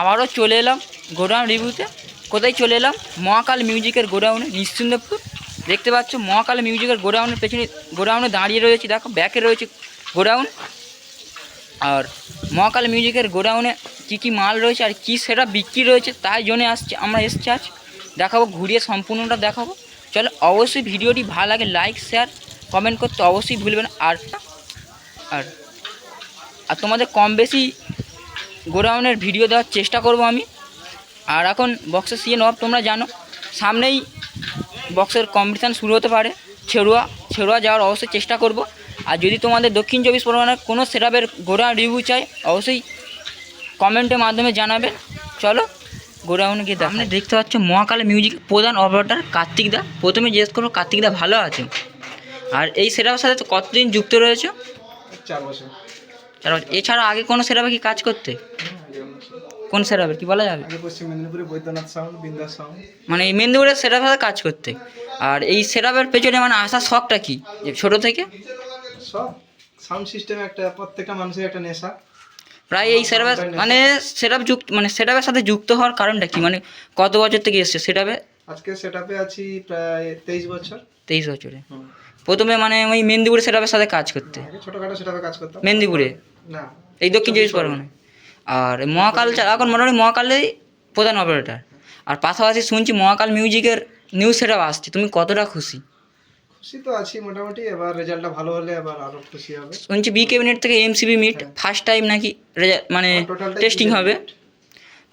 আবারও চলে এলাম গোডাউন রিভিউতে। কোথায় চলে এলাম? মহাকাল মিউজিকের গোডাউনে, নিশ্চিন্দপুর। দেখতে পাচ্ছ, মহাকাল মিউজিকের গোডাউনের পেছনে, গোডাউনে দাঁড়িয়ে রয়েছে, দেখো, ব্যাকে রয়েছে গোডাউন। আর মহাকাল মিউজিকের গোডাউনে কী কী মাল রয়েছে আর কী সেটা বিক্রি রয়েছে তাই জন্য আসছে, আমরা এসছি আজ। দেখাবো, ঘুরিয়ে সম্পূর্ণটা দেখাবো। চলো, অবশ্যই ভিডিওটি ভালো লাগে লাইক শেয়ার কমেন্ট করতে অবশ্যই ভুলবেন আর আর আর তোমাদের কম বেশি গোডাউনের ভিডিও দেওয়ার চেষ্টা করব আমি। আর এখন বক্সের সিজন অফ তোমরা জানো সামনেই বক্সের কম্পিটিশান শুরু হতে পারে। ছেড়ুয়া ছেড়ুয়া যাওয়ার অবশ্যই চেষ্টা করব। আর যদি তোমাদের দক্ষিণ চব্বিশ পরগনার কোনো সেরাপের গোডাউন রিভিউ চাই অবশ্যই কমেন্টের মাধ্যমে জানাবেন চলো গোডাউনে গিয়ে আপনি দেখতে পাচ্ছ মহাকাল মিউজিক প্রধান অপারেটার কার্তিক দা। প্রথমে জিজ্ঞেস করব কার্তিক দা ভালো আছে। আর এই সেরাপের সাথে কতদিন যুক্ত রয়েছে? চার বছর। চার এছাড়া আগে কোনো সেরাপে কি কাজ করতে? কোন সেরাপের কি বলা যাবে? পশ্চিম মেদিনীপুরে বৈদ্যনাথ সাউন্ড বিন্দাস সাউন্ড মানে এই মেদিনীপুরের সেরাপের সাথে কাজ করতে। আর এই সেরাপের পেছনে মানে আসার শখটা কি? ছোটো থেকে? সব সাউন্ড সিস্টেম একটা প্রত্যেকটা মানুষের একটা নেশা। প্রায় এই সেরাপের মানে সেরাপ যুক্ত মানে সেরাপের সাথে যুক্ত হওয়ার কারণটা কি? মানে কত বছর থেকে এসছে সেটাপে আজকে সেটাপে আছি প্রায় তেইশ বছর। তেইশ বছরে। প্রথমে মানে ওই মেদিনীপুরের সেরাপের সাথে কাজ করতে। ছোটখাটো সেটাপে কাজ করতাম। মেদিনীপুরে? না। এই দক্ষিণ চব্বিশ পরগনায় আর মহাকাল চা- এখন মোটামুটি মহাকালেই প্রধান অপারেটার আর পাশাপাশি শুনছি মহাকাল মিউজিকের নিউজ সেটআপ আসছে। তুমি কতটা খুশি? খুশি তো আছি মোটামুটি। এবার রেজাল্টটা ভালো হলে এবার আরও খুশি হবে। শুনছি বি ক্যাবিনেট থেকে এমসিবি মিট ফার্স্ট টাইম নাকি রেজা- মানে টেস্টিং হবে।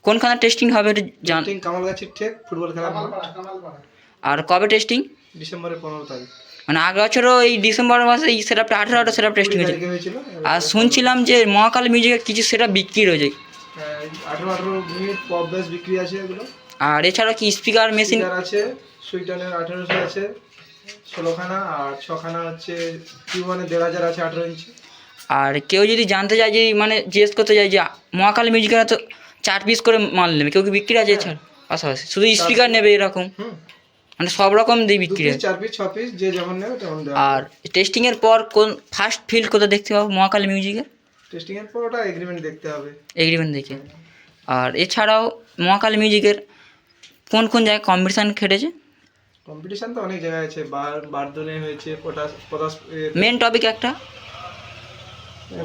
কোনখানে টেস্টিং হবে জান কামালগাছির ঠিক ফুটবল খেলা আর কবে টেস্টিং ডিসেম্বরের পনেরো তারিখ। মানে আগের বছরও এই ডিসেম্বর মাসে এই সেটআপটা আঠেরো আঠেরো সেটআপ টেস্টিং হয়েছে। আর শুনছিলাম যে মহাকাল মিউজিকের কিছু সেটা বিক্রি রয়েছে। আঠেরো আঠেরো মিনিট পপ বেস বিক্রি আছে এগুলো। আর এছাড়া কি স্পিকার মেশিন আছে সুইটনের আঠেরোশো আছে ষোলোখানা আর ছখানা হচ্ছে কিউ মানে দেড় হাজার আছে আঠেরো ইঞ্চি আর কেউ যদি জানতে চায় যে মানে জিজ্ঞেস করতে চায় যে মহাকাল মিউজিকের তো চার পিস করে মাল নেবে কেউ কি বিক্রি আছে এছাড়া? পাশাপাশি। শুধু স্পিকার নেবে এরকম? মানে সব রকম দিয়ে বিক্রি আছে চার পিস ছ পিস যে যেমন নেবে তেমন আর টেস্টিংয়ের পর কোন ফার্স্ট ফিল্ড কোথাও দেখতে পাবো? মহাকাল মিউজিকের টেস্টিং এর পর ওটা এগ্রিমেন্ট দেখতে হবে। এগ্রিমেন্ট দেখে। আর এছাড়াও মহাকাল মিউজিকের কোন কোন জায়গায় কম্পিটিশান খেটেছে? কম্পিটিশন তো অনেক জায়গায় আছে। বার বারদনে হয়েছে পটাশ পটাশ এ, মেন টপিক একটা?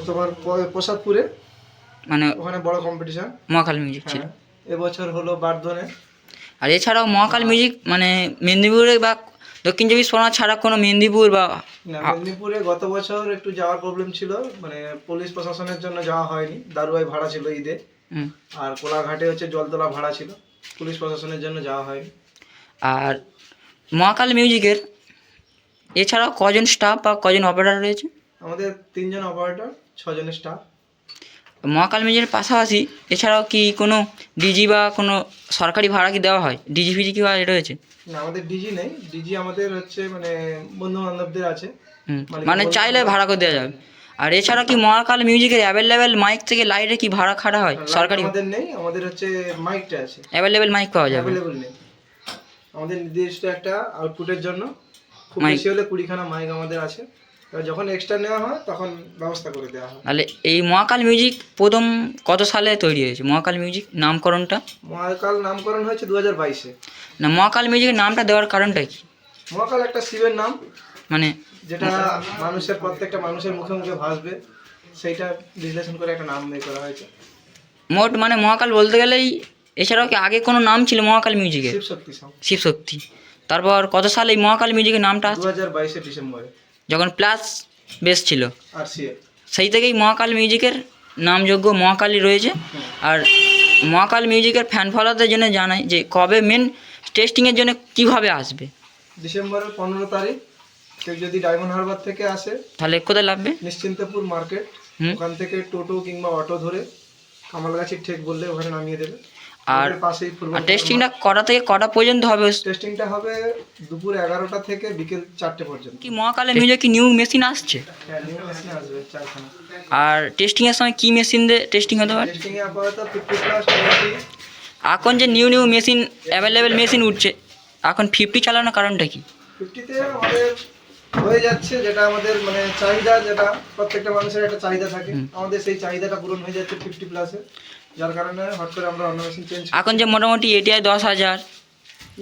তোমার প্রসাদপুরে। মানে ওখানে বড় কম্পিটিশন মহাকাল মিউজিক ছিল। হ্যাঁ। এবছর হলো বারদনে আর এছাড়াও মহাকাল মিউজিক মানে মেদিনীপুরে বা দক্ষিণ চব্বিশ পরগনা ছাড়া কোনো মেদিনীপুর বা না মেদিনীপুরে গত বছর একটু যাওয়ার প্রবলেম ছিল। মানে পুলিশ প্রশাসনের জন্য যাওয়া হয়নি। দারুয়াই ভাড়া ছিল ঈদে। আর কোলাঘাটে হচ্ছে জলতলা ভাড়া ছিল। পুলিশ প্রশাসনের জন্য যাওয়া হয়নি। আর মহাকাল মিউজিকের এছাড়াও কজন স্টাফ বা কজন অপারেটর রয়েছে? আমাদের তিনজন অপারেটর ছজন স্টাফ মহাকাল মিউজিকের পাশাপাশি এছাড়াও কি কোনো ডিজি বা কোনো সরকারি ভাড়া কি দেওয়া হয়? ডিজি ফিজি কি রয়েছে? না আমাদের ডিজি নেই। ডিজি আমাদের হচ্ছে মানে বন্ধু বান্ধবদের আছে মানে চাইলে ভাড়া করে দেওয়া যাবে। আর এছাড়া কি মহাকাল মিউজিকের অ্যাভেলেবেল মাইক থেকে লাইটে কি ভাড়া খাড়া হয় সরকারি? আমাদের নেই। আমাদের হচ্ছে মাইকটা আছে। অ্যাভেলেবেল মাইক পাওয়া যাবে। অ্যাভেলেবল নেই। আমাদের নির্দিষ্ট একটা আউটপুটের জন্য। খুব। বেশি হলে কুড়িখানা মাইক আমাদের আছে। যখন এক্সট্রা নেওয়া হয় তখন ব্যবস্থা করে দেওয়া হয়। তাহলে এই মহাকাল মিউজিক প্রথম কত সালে তৈরি হয়েছে? মহাকাল মিউজিক নামকরণটা? মহাকাল নামকরণ হয়েছে দু হাজার বাইশে। না মহাকাল মিউজিকের নামটা দেওয়ার কারণটা কি? মহাকাল একটা শিবের নাম। মানে যেটা মানুষের প্রত্যেকটা মানুষের মুখে মুখে ভাসবে সেইটা বিশ্লেষণ করে একটা নাম বের করা হয়েছে। মোট মানে মহাকাল বলতে গেলেই এছাড়াও কি আগে কোনো নাম ছিল মহাকাল মিউজিকের শিব শক্তি শিবশক্তি। তারপর কত সালে এই মহাকাল মিউজিকের নামটা দু হাজার বাইশে ডিসেম্বরে। যখন প্লাস বেস ছিল। সেই থেকেই মহাকাল মিউজিকের নামযোগ্য মহাকালই রয়েছে। আর মহাকাল মিউজিকের ফ্যান ফলোয়ারদের জন্য জানাই যে কবে মেন টেস্টিংয়ের জন্য কীভাবে আসবে? ডিসেম্বরের পনেরো তারিখ কেউ যদি ডায়মন্ড হারবার থেকে আসে তাহলে কোথায় লাগবে? নিশ্চিন্তপুর মার্কেট ওখান থেকে টোটো কিংবা অটো ধরে কামালগাছির ঠেক বললে ওখানে নামিয়ে দেবে। আর পাশেই টেস্টিংটা কটা থেকে কটা পর্যন্ত হবে? টেস্টিংটা হবে দুপুর এগারোটা থেকে বিকেল চারটে পর্যন্ত। কি মহাকালে মিউজিক কি নিউ মেশিন আসছে? হ্যাঁ নিউ মেশিন আসবে চারখানা। আর টেস্টিংয়ের সময় কি মেশিন দিয়ে টেস্টিং হতে পারে? টেস্টিং এ আপাতত ফিফটি প্লাস এখন যে new new machine available machine উঠছে এখন ফিফটি চালানোর কারণটা কি? ফিফটিতে আমাদের হয়ে যাচ্ছে যেটা আমাদের মানে চাহিদা যেটা প্রত্যেকটা মানুষের একটা চাহিদা থাকে। আমাদের সেই চাহিদাটা পূরণ হয়ে যাচ্ছে ফিফটি প্লাসে যার কারণে হট করে আমরা অন্য মেশিন চেঞ্জ এখন যে মোটামুটি এটিআই দশ হাজার।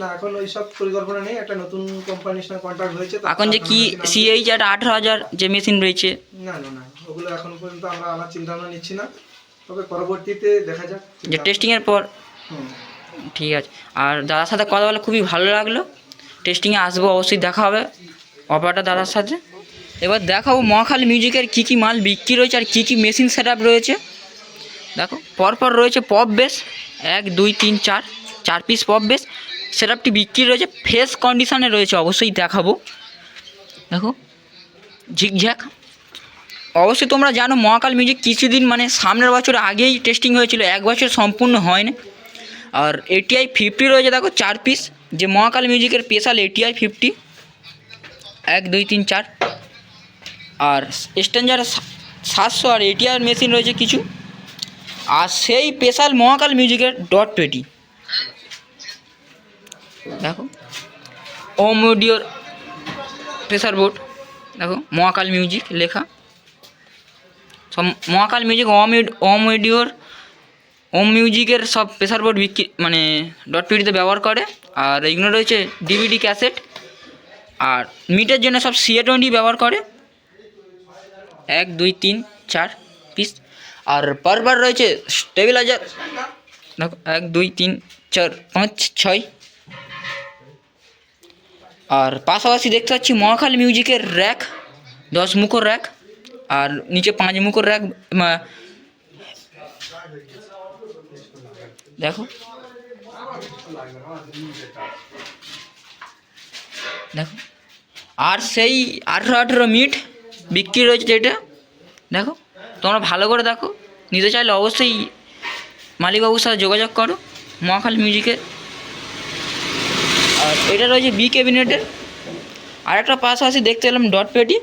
না এখন ওই সব পরিকল্পনা নেই একটা নতুন কোম্পানির সঙ্গে কন্ট্যাক্ট হয়েছে এখন যে কি সিএইচ একটা আঠারো হাজার যে মেশিন রয়েছে। না না না ওগুলো এখন পর্যন্ত আমরা আমার চিন্তা ভাবনা নিচ্ছি না। তবে পরবর্তীতে দেখা যাক। যে টেস্টিংয়ের পর। ঠিক আছে। আর দাদার সাথে কথা বলে খুবই ভালো লাগল। টেস্টিংয়ে আসব অবশ্যই দেখা হবে। অপারেটার দাদার সাথে। এবার দেখাবো মহাখালী মিউজিকের কী কী মাল বিক্রি রয়েছে আর কী কী মেশিন সেট রয়েছে। দেখো, পরপর রয়েছে পপ বেস, এক, দুই, তিন, চার চার পিস পপ বেস। সেটআপটি বিক্রি রয়েছে, ফ্রেশ কন্ডিশনে রয়েছে, অবশ্যই দেখাবো। দেখো ঝিকঝ্যাক অবশ্যই তোমরা জানো, মহাকাল মিউজিক কিছুদিন মানে সামনের বছর আগেই টেস্টিং হয়েছিল, এক বছর সম্পূর্ণ হয়নি। আর এটিআই ফিফটি রয়েছে, দেখো, চার পিস যে মহাকাল মিউজিকের স্পেশাল এটিআই ফিফটি এক, দুই, তিন, চার। আর স্ট্যান্ডার সাতশো আর এটিআর মেশিন রয়েছে কিছু। আর সেই স্পেশাল মহাকাল মিউজিকের ডট টোয়েন্টি। দেখো। ওম অডিওর প্রেসার বোর্ড দেখো, মহাকাল মিউজিক লেখা। সব মহাকাল মিউজিক ওম ওম অডিওর ওম মিউজিকের সব প্রেসার বোর্ড বিক্রি মানে ডট পিডিতে ব্যবহার করে। আর এইগুলো রয়েছে ডিভিডি ক্যাসেট আর মিটের জন্য সব সিএ টোয়েন্টি ব্যবহার করে। এক, দুই, তিন, চার। আর পারবার রয়েছে স্টেবিলাইজার। দেখো, এক, দুই, তিন, চার, পাঁচ, ছয়। আর পাশাপাশি দেখতে পাচ্ছি মহাখাল মিউজিকের র্যাক, দশ মুখোর র্যাক, আর নিচে পাঁচ মুখোর র্যাক দেখো। দেখো। আর সেই আঠেরো আঠেরো মিট বিক্রি রয়েছে যেটা, দেখো। তোমরা ভালো করে দেখো। নিতে চাইলে অবশ্যই মালিকবাবুর সাথে যোগাযোগ করো, মহাখাল মিউজিকে। আর এটা রয়েছে বি ক্যাবিনেটের। আর একটা পাশাপাশি দেখতে এলাম ডট পেটি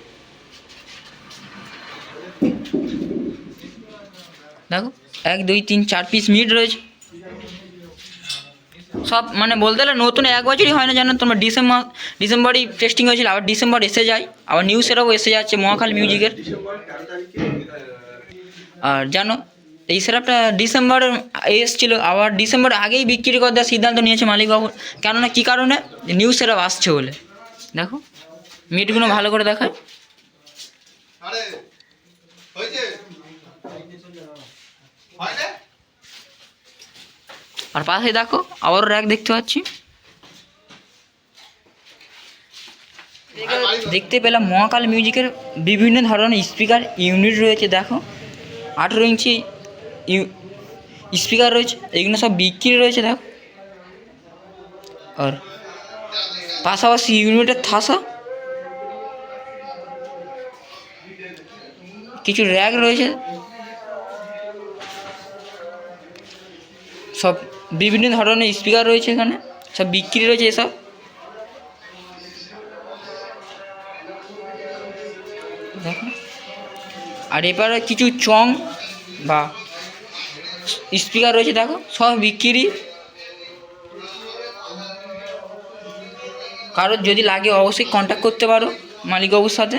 দেখো, এক, দুই, তিন, চার পিস মিট রয়েছে। সব মানে বলতে গেলে নতুন এক বছরই হয় না জানো, তোমার ডিসেম্বর, ডিসেম্বরই টেস্টিং হয়েছিল, আবার ডিসেম্বর এসে যায়, আবার নিউ এসে যাচ্ছে মহাখাল মিউজিকের আর জানো এই সেটআপটা ডিসেম্বরে এসেছিল আবার ডিসেম্বর আগেই বিক্রি করে দেওয়ার সিদ্ধান্ত নিয়েছে মালিকবাবু। কেননা কী কারণে? নিউ সেটআপ আসছে বলে। দেখো মিটগুলো ভালো করে দেখায়। আর পাশে দেখো আবারও র্যাক দেখতে পাচ্ছি। দেখতে পেলাম মহাকাল মিউজিকের বিভিন্ন ধরনের স্পিকার ইউনিট রয়েছে দেখো। আঠেরো ইঞ্চি স্পিকার রয়েছে এইগুলো সব বিক্রি রয়েছে, দেখো। আর পাশাপাশি ইউনিটের থাসা। কিছু র্যাক রয়েছে। সব বিভিন্ন ধরনের স্পিকার রয়েছে এখানে, সব বিক্রি রয়েছে এসব। দেখো। আর এবারে কিছু চং বা স্পিকার রয়েছে, দেখো, সব বিক্রি। কারোর যদি লাগে, অবশ্যই কন্ট্যাক্ট করতে পারো মালিকবাবুর সাথে।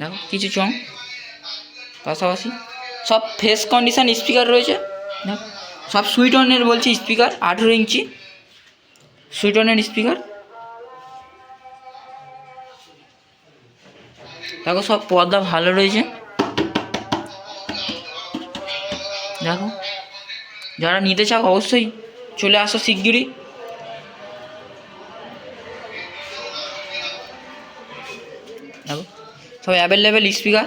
দেখো, কিছু চং। পাশাপাশি সব ফেস কন্ডিশন স্পিকার রয়েছে। সব সুইট অনের বলছি স্পিকার আঠেরো ইঞ্চি। সুইট অনের স্পিকার দেখো সব পর্দা ভালো রয়েছে। দেখো। যারা নিতে চাও অবশ্যই চলে আসো শিগগিরই। দেখো। সব অ্যাভেলেবেল স্পিকার